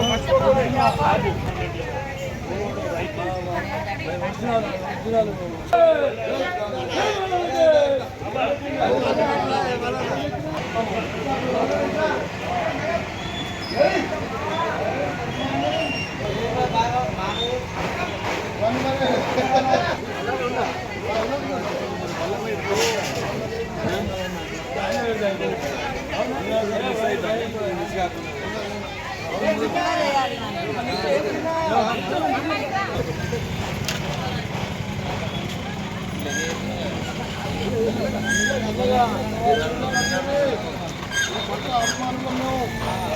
ఉంటారు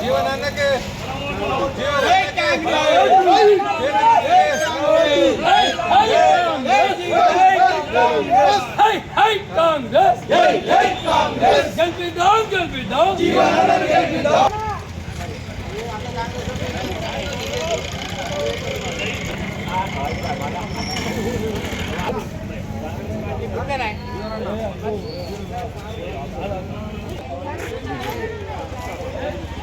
జీవనాన్నకి high high Congress జై జై కాంగ్రెస్ గెలిపిద్దాం గెలిపిద్దాం జీవనాన్ని గెలిపిద్దాం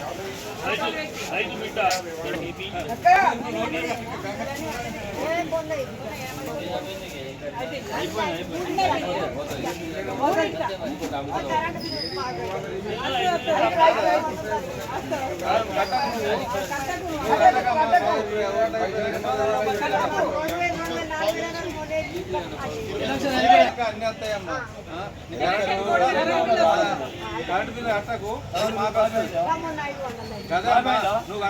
ఆ? కరెంట్ బిల్ అట్టకు మాకు వస్తుంది. నువ్వు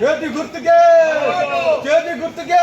చేతి గుర్తుకే చేతి గుర్తుకే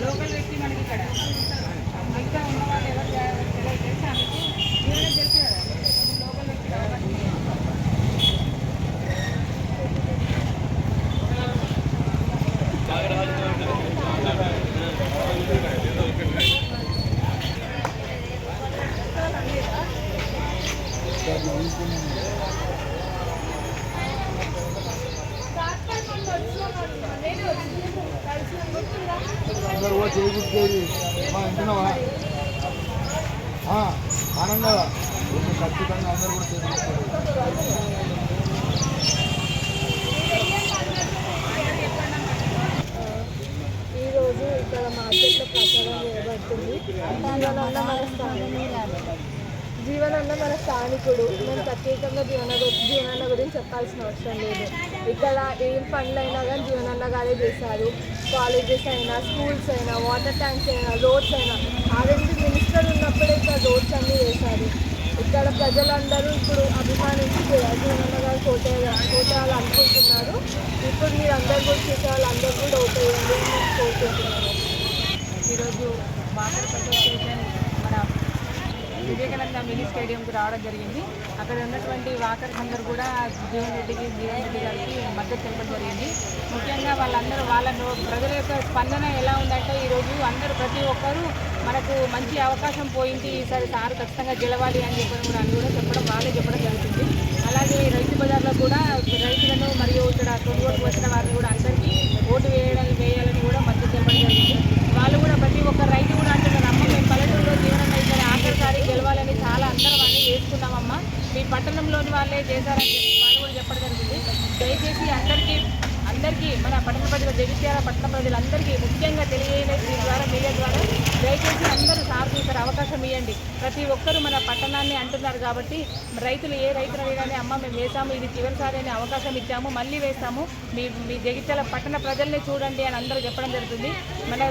లోకల్ వ్యక్తి మనకి ఇక్కడ. మిగతా ఉన్న వాళ్ళు ఎవరు తెలియదు తెలిసి ఆమెకి ఈవిడే తెలుసు కదా లోకల్ వ్యక్తి కాబట్టి అందరూ కూడా చేకూర్చేది మా వింటున్నావా ఆనందా ఖచ్చితంగా అందరూ కూడా చేకూర్చారు జీవనన్న మన స్థానికుడు జీవనన్న ఇప్పుడు స్థానికుడు మేము ప్రత్యేకంగా జీవన జీవనాన్న జీవనన్న గురించి చెప్పాల్సిన అవసరం లేదు. ఇక్కడ ఏం పనులైనా కానీ జీవనన్న గారే చేశారు. కాలేజెస్ అయినా స్కూల్స్ అయినా వాటర్ ట్యాంక్స్ అయినా రోడ్స్ అయినా ఆర్ఎంపీ మినిస్టర్ ఉన్నప్పుడే ఇక్కడ రోడ్స్ అన్నీ వేశారు ఇక్కడ ప్రజలందరూ ఇప్పుడు అభిమానించి జీవనన్న గారు కోట కోటేయాలి అనుకుంటున్నారు. ఇప్పుడు మీరు అందరు కూడా చేసే వాళ్ళందరూ కూడా ఓటేయండి అని నేను కోరుకుంటున్నాను. ఈరోజు బాగా వివేకానంద మినీ స్టేడియంకి రావడం జరిగింది. అక్కడ ఉన్నటువంటి వాకర్స్ అందరూ కూడా జీవన్ రెడ్డికి జీవన్ రెడ్డి గారికి మద్దతు తెలపడం జరిగింది. ముఖ్యంగా వాళ్ళందరూ వాళ్ళ నో- ప్రజల యొక్క స్పందన ఎలా ఉందంటే ఈరోజు అందరూ ప్రతి ఒక్కరూ మనకు మంచి అవకాశం పోయింది. ఈసారి సార్ ఖచ్చితంగా గెలవాలి అని చెప్పడం కూడా అని కూడా చెప్పడం వాళ్ళే చెప్పడం జరుగుతుంది. అలాగే రైతు బజార్లో కూడా రైతులను మరియు ఇక్కడ కొనుగోలు వచ్చిన వారిని కూడా అందరికీ ఓటు వేయడం వేయాలని కూడా మద్దతు తెలపడం జరిగింది. వాళ్ళు కూడా ప్రతి ఒక్క రైతు కూడా అంటున్నారు అమ్మ మేము పల్లెటూరులో జీవనం అయితే ఆఖరిసారి గెలవాలని చాలా అందరం మీ పట్టణంలోని వాళ్ళే చేశారని చెప్పి వాళ్ళు కూడా చెప్పడం జరిగింది. దయచేసి అందరికీ అందరికీ మన పట్టణ ప్రజల జగిత్యాల పట్టణ ప్రజలందరికీ ముఖ్యంగా తెలియజేయలే దీని ద్వారా మీడియా ద్వారా. దయచేసి అందరూ సార్ చూసారు అవకాశం ఇవ్వండి. ప్రతి ఒక్కరూ మన పట్టణాన్ని అంటున్నారు కాబట్టి రైతులు ఏ రైతులు అడిగానే అమ్మ మేము వేసాము ఇది చివరిసారి అనే అవకాశం ఇచ్చాము మళ్ళీ వేస్తాము. మీ మీ జగిత్యాల పట్టణ ప్రజల్ని చూడండి అని అందరూ చెప్పడం జరుగుతుంది. మన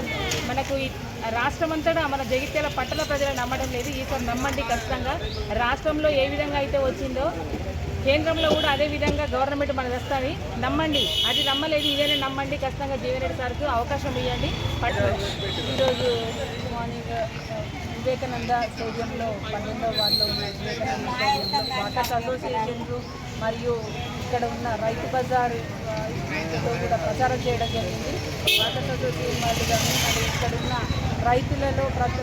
మనకు రాష్ట్రమంతటా రాష్ట్రం అంతటా మన జగిత్యాల పట్టణ ప్రజలు నమ్మడం లేదు. ఈసారి నమ్మండి ఖచ్చితంగా. రాష్ట్రంలో ఏ విధంగా అయితే వచ్చిందో కేంద్రంలో కూడా అదే విధంగా గవర్నమెంట్ మనకు వస్తుంది. నమ్మండి. అది నమ్మలేదు ఇదేనే నమ్మండి. ఖచ్చితంగా జీవన్ సార్కు అవకాశం ఇవ్వండి. ఈరోజు మార్నింగ్ వివేకానంద స్టేడియంలో పన్నెండో వార్డులో ఉన్న వివేకానంద స్టేడియంలో వాటర్స్ అసోసియేషన్లు మరియు ఇక్కడ ఉన్న రైతు బజార్ కూడా ప్రచారం చేయడం జరిగింది. వాటర్స్ అసోసియేషన్ వాళ్ళు కానీ మరి ఇక్కడ ఉన్న రైతులలో ప్రతి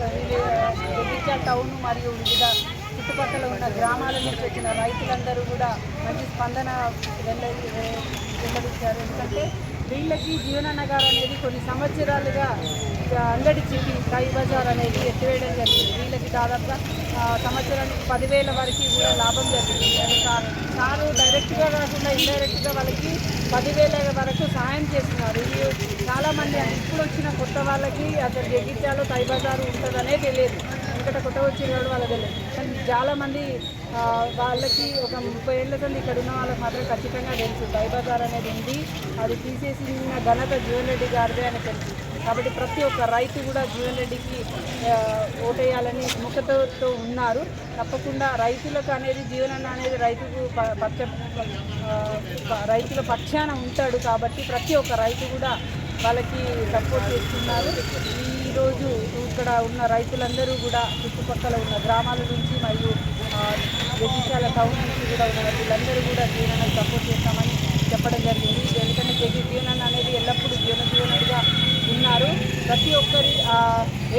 టౌన్ మరియు వివిధ చుట్టుపక్కల ఉన్న గ్రామాల నుంచి వచ్చిన రైతులందరూ కూడా మంచి స్పందన వెళ్ళ వెల్లడించారు ఎందుకంటే వీళ్ళకి జీవననగర్ అనేది కొన్ని సంవత్సరాలుగా ఆ, అంగడి చీటి కై బజార్ అనేది ఎత్తివేయడం జరిగింది. వీళ్ళకి దాదాపుగా సంవత్సరానికి పదివేల వరకు కూడా లాభం జరిగింది. అది సారు డైరెక్ట్గా కాకుండా ఇండైరెక్ట్గా వాళ్ళకి పదివేల వరకు సహాయం చేస్తున్నారు. ఇది చాలామంది ఇప్పుడు వచ్చిన కొత్త వాళ్ళకి అసలు జగిత్యాలో కై బజారు ఉంటుందనే తెలియదు. ఎందుకంటే కొత్త వచ్చిన వాళ్ళు వాళ్ళకి తెలియదు. కానీ చాలామంది వాళ్ళకి ఒక ముప్పై ఏళ్ళ సంది ఇక్కడ ఉన్న వాళ్ళకి మాత్రం ఖచ్చితంగా తెలుసు. కై అనేది ఉంది. అది తీసేసిన ఘనత జీవన్ రెడ్డి గారిదే అని తెలుసు. కాబట్టి ప్రతి ఒక్క రైతు కూడా జీవన్ రెడ్డికి ఓటేయాలని ముఖతో ఉన్నారు. తప్పకుండా రైతులకు అనేది జీవనన్న అనేది రైతుకు పక్ష రైతుల పక్షాన ఉంటాడు కాబట్టి ప్రతి ఒక్క రైతు కూడా వాళ్ళకి సపోర్ట్ చేస్తున్నారు. ఈరోజు ఇక్కడ ఉన్న రైతులందరూ కూడా చుట్టుపక్కల ఉన్న గ్రామాల నుంచి మరియు జగిత్యాల టౌన్ నుంచి కూడా ఉన్న వీళ్ళందరూ కూడా జీవనాన్ని సపోర్ట్ చేస్తామని చెప్పడం జరిగింది. ఎందుకంటే జగి జీవనాన్ని అనేది ఎల్లప్పుడూ జీవన జీవనంగా ఉన్నారు. ప్రతి ఒక్కరి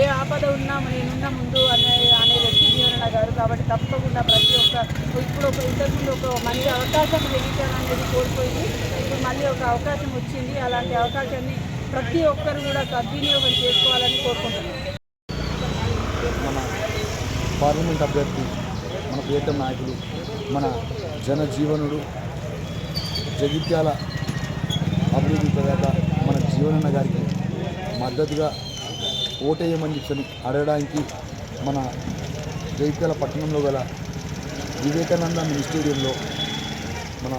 ఏ ఆపద ఉన్నా నేనున్న ముందు అనే అనే వ్యక్తి జీవన గారు కాబట్టి తప్పకుండా ప్రతి ఒక్క ఇప్పుడు ఒక ఇంతకుముందు ఒక మంచి అవకాశం జగిత్యాల అనేది కోల్పోయింది. ఇప్పుడు మళ్ళీ ఒక అవకాశం వచ్చింది. అలాంటి అవకాశాన్ని ప్రతి ఒక్కరు కూడా సద్వినియోగం చేసుకోవాలని కోరుకుంటున్నాను మన పార్లమెంట్ అభ్యర్థి మన ప్రియతమ నాయకులు మన జనజీవనుడు జగిత్యాల అభివృద్ధి ప్రదాత మన జీవనన్న గారికి మద్దతుగా ఓటేయమని చెప్పని అడగడానికి మన జగిత్యాల పట్టణంలో గల వివేకానంద మినీ స్టేడియంలో మన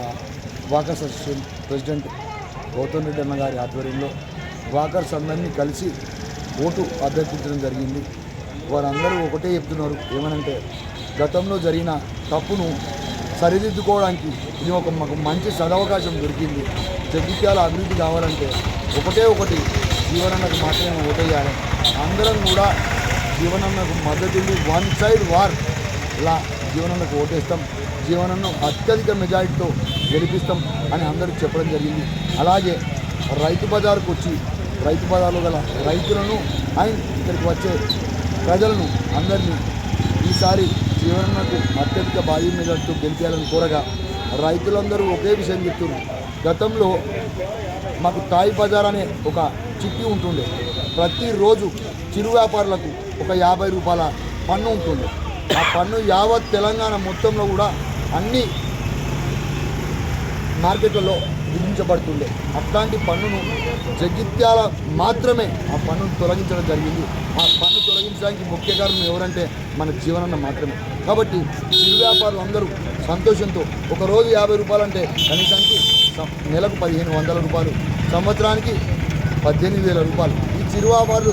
walkers association president Gautam Reddy అన్న గారి ఆధ్వర్యంలో వాకర్స్ అందరినీ కలిసి ఓటు అభ్యర్థించడం జరిగింది. వారందరూ ఒకటే చెప్తున్నారు ఏమనంటే గతంలో జరిగిన తప్పును సరిదిద్దుకోవడానికి ఇది ఒక మాకు మంచి సదవకాశం దొరికింది. జగిత్యాల అభివృద్ధి కావాలంటే ఒకటే ఒకటి జీవనన్నకు మాత్రమే ఓటేయాలి అందరం కూడా జీవనన్నకు మద్దతు వన్ సైడ్ వార్ ఇలా జీవనన్నకు ఓటేస్తాం. జీవనన్ను అత్యధిక మెజారిటీతో గెలిపిస్తాం అని అందరూ చెప్పడం జరిగింది. అలాగే రైతు బజార్కు వచ్చి రైతు పదాలు గల రైతులను అండ్ ఇక్కడికి వచ్చే ప్రజలను అందరినీ ఈసారి జీవనకు అత్యధిక భారీ మెజార్టీతో గెలిపించాలని కోరగా రైతులందరూ ఒకే విషయం చెప్తున్నారు. గతంలో మాకు తాయి బజార్ అనే ఒక చిట్టి ఉంటుండే. ప్రతిరోజు చిరు వ్యాపారులకు ఒక యాభై రూపాయల పన్ను ఉంటుంది ఆ పన్ను యావత్ తెలంగాణ మొత్తంలో కూడా అన్ని మార్కెట్లలో విధించబడుతుండే. అట్లాంటి పన్నును జగిత్యాల మాత్రమే ఆ పన్నును తొలగించడం జరిగింది. ఆ పన్ను తొలగించడానికి ముఖ్య కారణం ఎవరంటే మన జీవనన్న మాత్రమే. కాబట్టి చిరు వ్యాపారులు అందరూ సంతోషంతో ఒక రోజు యాభై రూపాయలు అంటే కనీసానికి నెలకు పదిహేను వందల రూపాయలు సంవత్సరానికి పద్దెనిమిది వేల రూపాయలు. ఈ చిరు వ్యాపారులు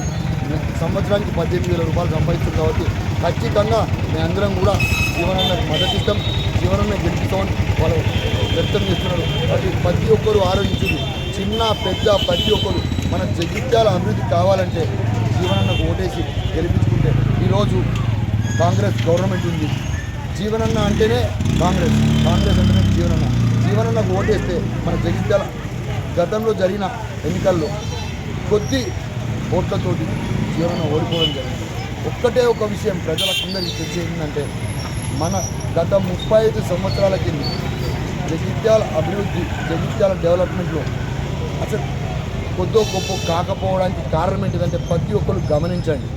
సంవత్సరానికి పద్దెనిమిది వేల రూపాయలు సంపాదిస్తుంది కాబట్టి ఖచ్చితంగా మేమందరం కూడా జీవనాన్ని మద్దతిస్తాం జీవనాన్ని గెలుపుతాం వాళ్ళు వ్యక్తం చేస్తున్నారు. అది ప్రతి ఒక్కరు ఆలోచించింది. చిన్న పెద్ద ప్రతి ఒక్కరు మన జగిత్యాల అభివృద్ధి కావాలంటే జీవనన్నకు ఓటేసి గెలిపించుకుంటే ఈరోజు కాంగ్రెస్ గవర్నమెంట్ ఉంది. జీవనన్న అంటేనే కాంగ్రెస్. కాంగ్రెస్ అంటేనే జీవనన్న. జీవనన్నకు ఓటేస్తే మన జగిత్యాల గతంలో జరిగిన ఎన్నికల్లో కొద్ది ఓట్లతోటి జీవనన్న ఓడిపోవడం జరిగింది. ఒక్కటే ఒక విషయం ప్రజలకు అందరికీ తెలిసి ఏంటంటే మన గత ముప్పై ఐదు సంవత్సరాల కింద జగిత్యాల అభివృద్ధి జగిత్యాల డెవలప్మెంట్లో అసలు కొద్దో గొప్ప కాకపోవడానికి కారణం ఏంటిదంటే ప్రతి ఒక్కరు గమనించండి.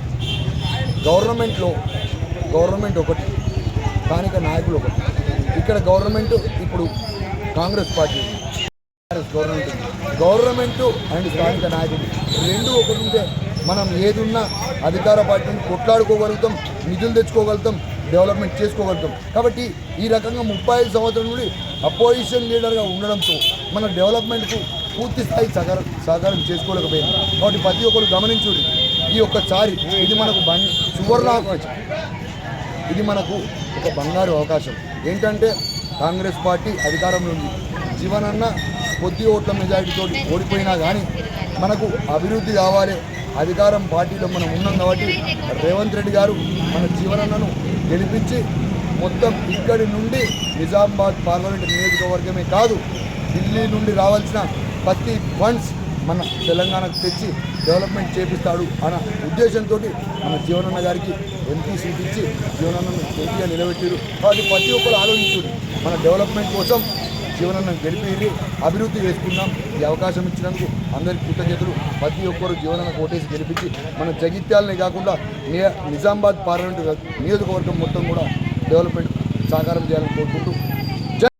గవర్నమెంట్లో గవర్నమెంట్ ఒకటి స్థానిక నాయకులు ఒకటి. ఇక్కడ గవర్నమెంట్ ఇప్పుడు Congress party Congress government government and స్థానిక నాయకులు రెండు ఒకటి ఉంటే మనం ఏదున్నా అధికార పార్టీని కొట్లాడుకోగలుగుతాం నిధులు తెచ్చుకోగలుగుతాం డెవలప్మెంట్ చేసుకోగలుగుతాం. కాబట్టి ఈ రకంగా ముప్పై ఐదు సంవత్సరం నుండి అపోజిషన్ లీడర్గా ఉండడంతో మన డెవలప్మెంట్కు పూర్తి స్థాయి సహకారం సహకారం చేసుకోలేకపోయింది కాబట్టి ప్రతి ఒక్కరు గమనించుడి ఈ ఒక్కసారి ఇది మనకు బం సువర్ణ అవకాశం. ఇది మనకు ఒక బంగారు అవకాశం. ఏంటంటే కాంగ్రెస్ పార్టీ అధికారంలో ఉంది. జీవనన్న కొద్ది ఓట్ల మెజారిటీతో ఓడిపోయినా కానీ మనకు అభివృద్ధి కావాలి. అధికారం పార్టీలో మనం ఉన్నాం కాబట్టి రేవంత్ రెడ్డి గారు మన జీవనన్నను గెలిపించి మొత్తం ఇక్కడి నుండి నిజామాబాద్ పార్లమెంట్ నియోజకవర్గమే కాదు ఢిల్లీ నుండి రావాల్సిన ప్రతి ఫండ్స్ మన తెలంగాణకు తెచ్చి డెవలప్మెంట్ చేపిస్తాడు అన్న ఉద్దేశంతో మన జీవనన్న గారికి ఎంపీ సీట్ ఇచ్చి జీవనన్నను ఎంపీగా నిలబెట్టారు. కాబట్టి ప్రతి ఒక్కరు ఆలోచించుడు మన డెవలప్మెంట్ కోసం జీవనాన్ని గడిపి అభివృద్ధి చేసుకుందాం. ఈ అవకాశం ఇచ్చినందుకు అందరికీ కృతజ్ఞతలు. ప్రతి ఒక్కరు జీవనాన్ని కోటేసి గెలిపించి మన జగిత్యాలనే కాకుండా నిజామాబాద్ పార్లమెంటు నియోజకవర్గం మొత్తం కూడా డెవలప్మెంట్ సహకారం చేయాలని కోరుకుంటూ